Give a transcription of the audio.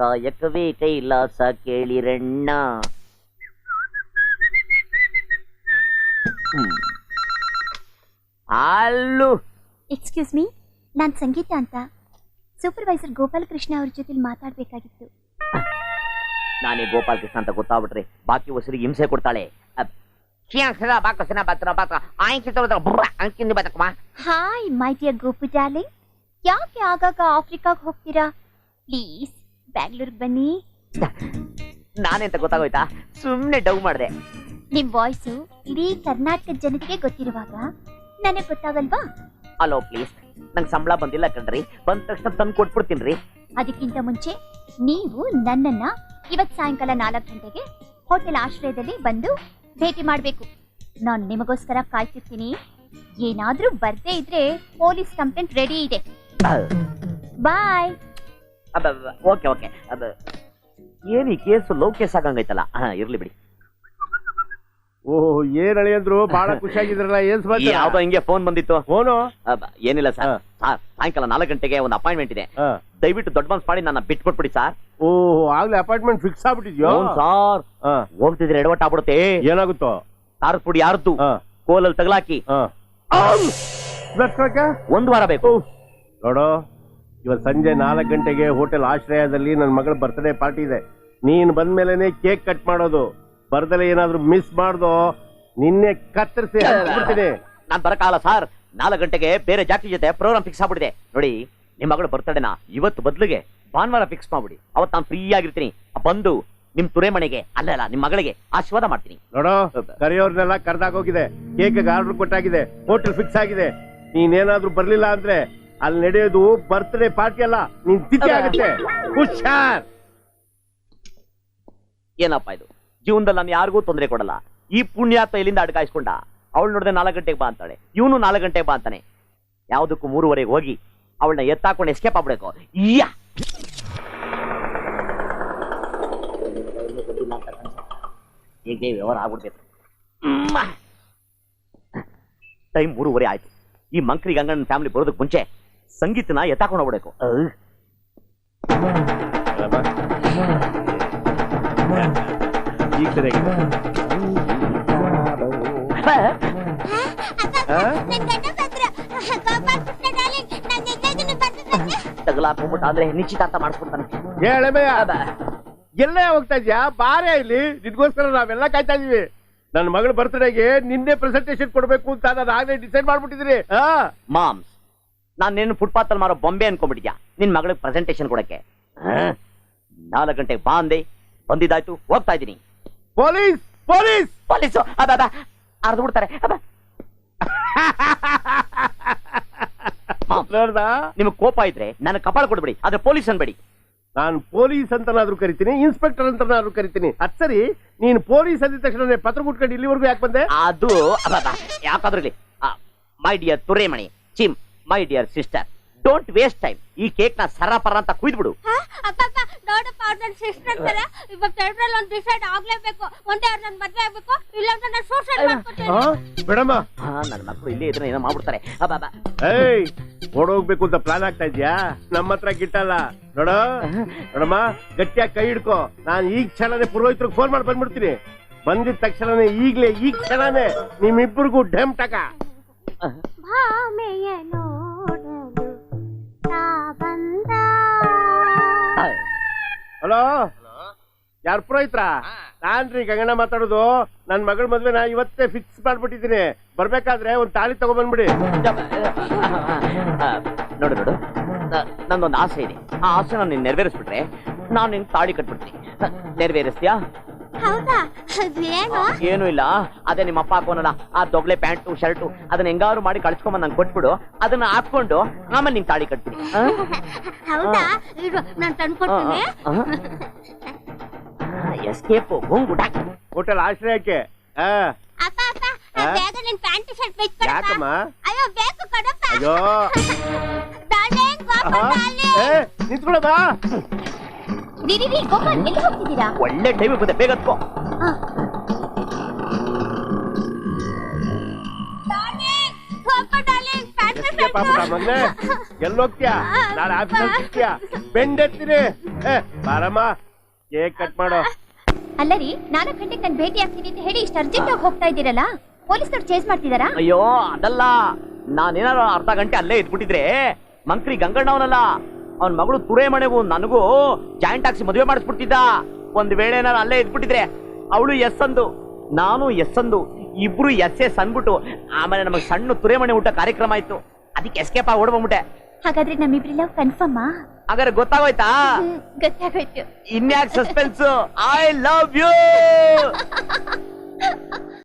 ಕಾಯಕವೇ ಕೈಲಾಸ ಕೇಳಿರಣ್ಣ. ಅಲ್ಲೂ. Excuse me ನಾನು ಸಂಗೀತ ಅಂತ. ಸೂಪರ್ವೈಸರ್ ಗೋಪಾಲಕೃಷ್ಣ ಅವ್ರ ಜೊತೆ ಮಾತಾಡ್ಬೇಕಾಗಿತ್ತು. ನಾನೇ ಗೋಪಾಲಕೃಷ್ಣ ಅಂತ ಗೊತ್ತಾಗ್ಬಿಟ್ರೆ ಬಾಕಿ ಹೊಸರಿಗೆ ಹಿಂಸೆ ಕೊಡ್ತಾಳೆ. Hi my dear Gopu darling ಯಾಕೆ ಆಗಾಗ ಆಫ್ರಿಕಾಗ್ ಹೋಗ್ತೀರಾ? ಪ್ಲೀಸ್ ಬ್ಯಾಂಗ್ಳೂರ್ಗೆ ಬನ್ನಿ. ನಾನೆಂತ ಅಂತ ಗೊತ್ತಾಗೋಯ್ತಾ? ಸುಮ್ನೆ ಡೌ ಮಾಡಿದೆ. ನಿಮ್ ವಾಯ್ಸು ಇಡೀ ಕರ್ನಾಟಕದ ಜನತೆಗೆ ಗೊತ್ತಿರುವಾಗ ನನಗೆ ಗೊತ್ತಾಗಲ್ವಾ? Hello please. ನಂಗೆ ಸಂಬಳ ಬಂದಿಲ್ಲ ಕಣ್ರಿ. ಬಂದ ತಕ್ಷಣ ತಂದು ಕೊಟ್ಬಿಡ್ತೀನಿ ಅದಕ್ಕಿಂತ ಮುಂಚೆ ನೀವು ನನ್ನನ್ನ ಇವತ್ ಸಾಯಂಕಾಲ ನಾಲ್ಕು ಗಂಟೆಗೆ ಹೋಟೆಲ್ ಆಶ್ರಯದಲ್ಲಿ ಬಂದು ಭೇಟಿ ಮಾಡಬೇಕು. ನಾನು ನಿಮಗೋಸ್ಕರ ಕಾಯ್ತಿರ್ತೀನಿ. ಏನಾದ್ರೂ ಬರ್ದೇ ಇದ್ರೆ ಪೊಲೀಸ್ ಕಂಪ್ಲೇಂಟ್ ರೆಡಿ ಇದೆ. ಬಾಯ್. Okay okay. ಅದ ಏನಿ ಈ ಕೇಸು ಲವ್ ಕೇಸ್ ಆಗಂಗೈತಲ್ಲ? ಹಾ ಇರ್ಲಿ ಬಿಡಿ. ಓಹ್ ಏನ್ ಅಳಿಯಂದ್ರು ಬಹಳ ಖುಷಿಯಾಗಿದ್ರಲ್ಲ ಏನ್ ಈ ಯಾವ್ದೋ ಹಿಂಗೆ ಫೋನ್ ಬಂದಿತ್ತು. ಫೋನು? ಅಬ್ಬ, ಏನಿಲ್ಲ ಸರ್. ಹಾ. ಸರ್ ಸಾಯಂಕಾಲ ನಾಲ್ಕು ಗಂಟೆಗೆ ಒಂದು ಅಪಾಯಿಂಟ್ಮೆಂಟ್ ಇದೆ. ಹಾ. ದಯವಿಟ್ಟು ದೊಡ್ಡ ಮನ್ಸ್ ಮಾಡಿ ನನ್ನ ಬಿಟ್ಕೊಟ್ಬಿಡಿ ಸರ್. ಓಹ್ ಆಗ್ಲೇ ಅಪಾಯಿಂಟ್ಮೆಂಟ್ ಫಿಕ್ಸ್ ಆಗ್ಬಿಟ್ಟಿದ್ಯೋ? ಸರ್. ಹಾ. ಹೋಗ್ತಿದ್ರೆ ಎಡವಟ್ ಆಗ್ಬಿಡುತ್ತೆ. ಏನಾಗುತ್ತೋ? ಖಾರದ ಪುಡಿ ಯಾರ್ದು? ಹಾ. ಕೋಲಲ್ಲಿ ತಗಲಾಕಿ. ಹಾ. ಬ್ಲಡ್ ಕಳಕ? ಒಂದ್ ವಾರ ಬೇಕು. ಓಹ್. ನೋಡು. ಇವತ್ ಸಂಜೆ ನಾಲ್ಕು ಗಂಟೆಗೆ ಹೋಟೆಲ್ ಆಶ್ರಯದಲ್ಲಿ ನನ್ನ ಮಗಳ ಬರ್ತ್ಡೇ ಪಾರ್ಟಿ ಇದೆ. ನೀನ್ ಬಂದ್ಮೇಲೆನೆ ಕೇಕ್ ಕಟ್ ಮಾಡೋದು. ಬರ್ದಲೆ ಏನಾದ್ರೂ ಮಿಸ್ ಮಾಡ್ದೋ ನಿನ್ನೆ ಕತ್ತರಿಸಿ ಬಿಡ್ತೀನಿ ನಾನು ಬರಕಾಲ ಸರ್ ನಾಲ್ಕು ಗಂಟೆಗೆ ಬೇರೆ ಜಾತಿ ಜೊತೆ ಪ್ರೋಗ್ರಾಮ್ ಫಿಕ್ಸ್ ಆಗ್ಬಿಡಿದೆ ನೋಡಿ ನಿಮ್ಮ ಮಗಳು ಬರ್ತಡೇನ ಇವತ್ತು ಬದಲಿಗೆ ಭಾನುವಾರ ಫಿಕ್ಸ್ ಮಾಡ್ಬಿಡಿ. ಅವತ್ತು ನಾನು ಫ್ರೀ ಆಗಿರ್ತೀನಿ. ಬಂದು ನಿಮ್ ತುರೆ ಮನೆಗೆ ಅಲ್ಲ ಅಲ್ಲ ನಿಮ್ ಮಗಳಿಗೆ ಆಶೀರ್ವಾದ ಮಾಡ್ತೀನಿ. ನೋಡೋ ಕರೆಯೋರ್ನೆಲ್ಲ ಕರ್ದಾಗೋಗಿದೆ ಕೇಕ್ ಆರ್ಡರ್ ಕೊಟ್ಟಾಗಿದೆ. ಹೋಟೆಲ್ ಫಿಕ್ಸ್ ಆಗಿದೆ. ನೀನೇನಾದ್ರೂ ಬರ್ಲಿಲ್ಲ ಅಂದ್ರೆ ಅಲ್ಲಿ ನಡೆಯೋದು ಬರ್ತ್ಡೇ ಪಾರ್ಟಿ ಅಲ್ಲ ನಿನ್ ತಿಥಿ ಆಗುತ್ತೆ. ಹುಷಾರ್. ಏನಪ್ಪ ಇದು? ಜೀವನದಲ್ಲಿ ನಾನು ಯಾರಿಗೂ ತೊಂದರೆ ಕೊಡಲ್ಲ. ಈ ಪುಣ್ಯಾತ ಇಲ್ಲಿಂದ ಅಡ್ಕಾಯಿಸ್ಕೊಂಡ ಅವಳು ನೋಡಿದ್ರೆ ನಾಲ್ಕು ಗಂಟೆಗೆ ಬಾ ಅಂತಾಳೆ. ಇವನು ನಾಲ್ಕು ಗಂಟೆಗೆ ಬಾ ಅಂತಾನೆ. ಯಾವುದಕ್ಕೂ ಮೂರುವರೆಗೆ ಹೋಗಿ ಅವಳನ್ನ ಎತ್ತಾಕೊಂಡು ಎಸ್ಕೇಪ್ ಆಗ್ಬಿಡಬೇಕು. ಇಯ್ಯ ಹೀಗೆ ವ್ಯವಹಾರ ಆಗ್ಬಿಡ್ಬೇಕು. ಟೈಮ್ ಮೂರುವರೆ ಆಯ್ತು. ಈ ಮಂಕ್ರಿ ಗಂಗಣ್ಣ ಫ್ಯಾಮಿಲಿ ಬರೋದಕ್ಕೆ ಮುಂಚೆ ಸಂಗೀತನ ಎತ್ತಾಕೊಂಡು ಹೋಗ್ಬೇಕು ಈಗ ಸರಿಯಾಗಿದೆ ಆ? ತಗಲಾಕೊಂಡ್ಬಿಟ್ಟು ಆದ್ರೆ ನಿಶ್ಚಿತಾರ್ಥ ಮಾಡಿಸ್ಬಿಡ್ತಾನೆ ಹೇಳಬೇಯ ಎಲ್ಲೇ ಹೋಗ್ತಾ ಇದ್ಯಾ? ಬಾರೇ ಇಲ್ಲಿ. ನಿನ್ಗೋಸ್ಕರ ನಾವೆಲ್ಲ ಕಾಯ್ತಾ ಇದೀವಿ. ನನ್ನ ಮಗಳ ಬರ್ತ್ಡೇಗೆ ನಿನ್ನೆ ಪ್ರೆಸೆಂಟೇಶನ್ ಕೊಡ್ಬೇಕು ಅಂತ ನಾನು ಆಗ್ಲೇ ಡಿಸೈಡ್ ಮಾಡ್ಬಿಟ್ಟಿದ್ರಿ ಹಾ ಮಾಮ್ಸ್ ನಾನ್ ನಿನ್ನ ಫುಟ್ಪಾತ್ ಅಲ್ಲಿ ಮಾರೋ ಬೊಂಬೆ ಅನ್ಕೊಂಡ್ಬಿಟ್ಟಿದ್ಯಾ? ನಿನ್ ಮಗಳಿಗೆ ಪ್ರೆಸೆಂಟೇಶನ್ ಕೊಡಕ್ಕೆ. ನಾಲ್ಕು ಗಂಟೆಗೆ ಬಾ ಅಂದೆ. ಬಂದಿದ್ದಾಯ್ತು. ಹೋಗ್ತಾ ಇದ್ದೀನಿ. ಪೊಲೀಸ್! ಪೊಲೀಸ್! ಪೊಲೀಸು? ಅದ ಅರ್ದು ಬಿಡ್ತಾರೆ. ನಿಮ್ಗೆ ಕೋಪ ಇದ್ರೆ ನನ್ನ ಕಪಾಳ ಕೊಡ್ಬಿಡಿ. ಆದ್ರೆ ಪೊಲೀಸ್ ಅನ್ಬೇಡಿ. ನಾನು ಪೊಲೀಸ್ ಅಂತನಾದ್ರೂ ಕರಿತೀನಿ ಇನ್ಸ್ಪೆಕ್ಟರ್ ಅಂತನಾದ್ರೂ ಕರಿತೀನಿ. ಅದ್ ಸರಿ ನೀನು ಪೊಲೀಸ್ ಅಂದಿದ ತಕ್ಷಣ ಪತ್ರ ಕುಟ್ಕೊಂಡು ಇಲ್ಲಿವರೆಗೂ ಯಾಕೆ ಬಂದೆ? ಅದು ಯಾಕಾದ್ರೂ ಇಲ್ಲಿ my dear ತುರೇಮಣಿ ಚಿಮ್. My dear sister don't waste time ಈ ಕೇಕ್ನ ಸರಪರ ಅಂತ ಕುಯ್ದ್ಬಿಡು. ಬಿಡು ನೋಡಪ್ಪ ಅವ್ರು ನನ್ನ ಸಿಸ್ಟರ್ ಅಂತಾರೆ. ಇವತ್ತು ಎರಡರಲ್ಲಿ ಒಂದು ಡಿಸೈಡ್ ಆಗ್ಲೇಬೇಕು. ಒಂದೇ ಅವ್ರು ನನ್ನ ಮದ್ವೆ ಆಗ್ಬೇಕು ಇಲ್ಲಾಂದ್ರೆ ನಾನು ಸೂಸೈಡ್ ಮಾಡ್ಕೊತೀನಿ. ಬಿಡಮ್ಮ. ಹಾ ನನ್ನ ಮಕ್ಕಳು ಇಲ್ಲೇ ಇದ್ರೆ ಏನೋ ಮಾಡ್ಬಿಡ್ತಾರೆ. ಏಯ್ ಓಡೋಗ್ಬೇಕು ಅಂತ ಪ್ಲಾನ್ ಆಗ್ತಾ ಇದ್ಯಾ? ನಮ್ಮ ಹತ್ರ ಗಿಟ್ಟಲ್ಲ. ನೋಡ ನೋಡಮ್ಮ ಗಟ್ಟಿಯಾಗಿ ಕೈ ಹಿಡ್ಕೊ. ನಾನು ಈಗ ಕ್ಷಣನೇ ಪುರೋಹಿತರಿಗೆ ಫೋನ್ ಮಾಡಿ ಬಂದ್ಬಿಡ್ತೀನಿ. ಬಂದಿದ ತಕ್ಷಣನೇ ಈಗ್ಲೇ ಈ ಕ್ಷಣನೇ ನಿಮ್ಮಿಬ್ಬರಿಗೂ ಡೆಮ್ ಟಕ. ಭಾಮೆಯ ಹಲೋ? ಯಾರು ಪುರೋಹಿತ್ರ? ನಾನ್ರಿ ಗಂಗಣ್ಣ ಮಾತಾಡೋದು. ನನ್ನ ಮಗಳ ಮದ್ವೆನ ಇವತ್ತೇ ಫಿಕ್ಸ್ ಮಾಡ್ಬಿಟ್ಟಿದ್ದೀನಿ. ಬರ್ಬೇಕಾದ್ರೆ ಒಂದ್ ತಾಳಿ ತಗೊಂಡ್ಬಂದ್ಬಿಡಿ ಆ, ನೋಡು ನೋಡು ನಂದೊಂದು ಆಸೆ ಇದೆ. ಆ ಆಸೆ ನಾನು ನೆರವೇರಿಸ್ಬಿಟ್ರೆ ನಾನು ನಿನ್ ತಾಳಿ ಕಟ್ಬಿಡ್ತೀನಿ. ನೆರವೇರಿಸ್ತೀಯಾ? ಹೌದಾ? ಏನು ಏನು ಇಲ್ಲ. ಅದೇ ನಿಮ್ಮ ಅಪ್ಪ ಹಾಕೋನಲ್ಲ. ಆ ದೊಗ್ಲೆ ಪ್ಯಾಂಟು ಶರ್ಟು ಅದನ್ನ ಹೆಂಗಾರು ಮಾಡಿ ಕಳ್ಸ್ಕೊಂಬಂದ್ ನಂಗೆ ಕೊಟ್ಬಿಡು. ಅದನ್ನ ಹಾಕೊಂಡು ಆಮೇಲೆ ನಿಂಗೆ ತಾಳಿ ಕಟ್ಬಿಡಿ. ಆ? ಹೌದಾ? ಇರು ನಾನು ತಂದ್ಕೊಡ್ತೀನಿ ಎಸ್ಕೇಪು ಹೋಟೆಲ್ ಆಶ್ರಯಕ್ಕೆ. ಆ ಅಪ್ಪ ಅಪ್ಪ ಆ? ಬೇಗ ನಿನ್ ಪ್ಯಾಂಟ್ ಶರ್ಟ್ ಬಿಚ್ಚ ಯಾಕಮ್ಮ? ಅಯ್ಯೋ ಬೇಕು ಕಣಪ್ಪ ಆಹಾ. ಏ ಗೋಪಾಲ್ ಎಲ್ಲಿ ಹೋಗ್ತಿದ್ದೀರಾ? ಒಳ್ಳೆ ಟೈಮ್ ಬಂದೆ. ಬೇಗ ಹತ್ಕೋ. ಮಗನೇ ಎಲ್ಲೋಗ್ತೀಯಾ ನಾಳೆ ಆಫೀಸಲ್ಲಿ ಸಿಗ್ತೀಯಾ? ಬೆಂಡೆತ್ತೀನಿ ಏ ಬಾರಮ್ಮ. ಕೇಕ್ ಕಟ್ ಮಾಡೋ. ಅಲ್ಲ ರೀ ನಾಲ್ಕು ಗಂಟೆಗೆ ನಾನು ಭೇಟಿ ಆಗ್ತೀನಿ ಅಂತ ಹೇಳಿ ಇಷ್ಟು ಅರ್ಜೆಂಟ್ ಆಗಿ ಹೋಗ್ತಾ ಇದ್ದೀರಲ್ಲ? ಪೊಲೀಸ್ನವ್ರು ಚೇಸ್ ಮಾಡ್ತಿದಾರಾ? ಅಯ್ಯೋ ಅದಲ್ಲ. ನಾನೇನಾರು ಅರ್ಧ ಗಂಟೆ ಅಲ್ಲೇ ಇದ್ಬಿಟ್ಟಿದ್ರೆ ಮಂಕ್ರಿ ಗಂಗಣ್ಣವನಲ್ಲ ಅವನ್ ಮಗಳು ತುರೆ ಮನೆಗೂ ನನಗೂ ಜಾಯಿಂಟ್ ಆಕ್ಸಿ ಮದುವೆ ಮಾಡಿಸ್ಬಿಡ್ತಿದ್ದ. ಒಂದ್ ವೇಳೆ ನಾನು ಅಲ್ಲೇ ಇದ್ಬಿಟ್ಟಿದ್ರೆ ಅವಳು ಎಸ್ ಅಂದು ನಾನು ಎಸ್ ಅಂದು ಇಬ್ರು ಎಸ್ ಎಸ್ ಅಂದ್ಬಿಟ್ಟು ಆಮೇಲೆ ನಮಗೆ ಸಣ್ಣ ತುರೆ ಮನೆ ಊಟ ಕಾರ್ಯಕ್ರಮ ಆಯ್ತು. ಅದಕ್ಕೆ ಎಸ್ಕೇಪ್ ಆಗಿ ಓಡ್ಬಂದ್ಬಿಟ್ಟೆ ಹಾಗಾದ್ರೆ ನಮ್ಮಿಬ್ರೆಲ್ಲ ಕನ್ಫರ್ಮ್ ಹಾಗಾದ್ರೆ ಗೊತ್ತಾಗೋಯ್ತಾ? ಗೊತ್ತಾಗೋಯ್ತು. ಇನ್ಯಾಕ್ ಸಸ್ಪೆನ್ಸ್ ಐ ಲವ್ ಯು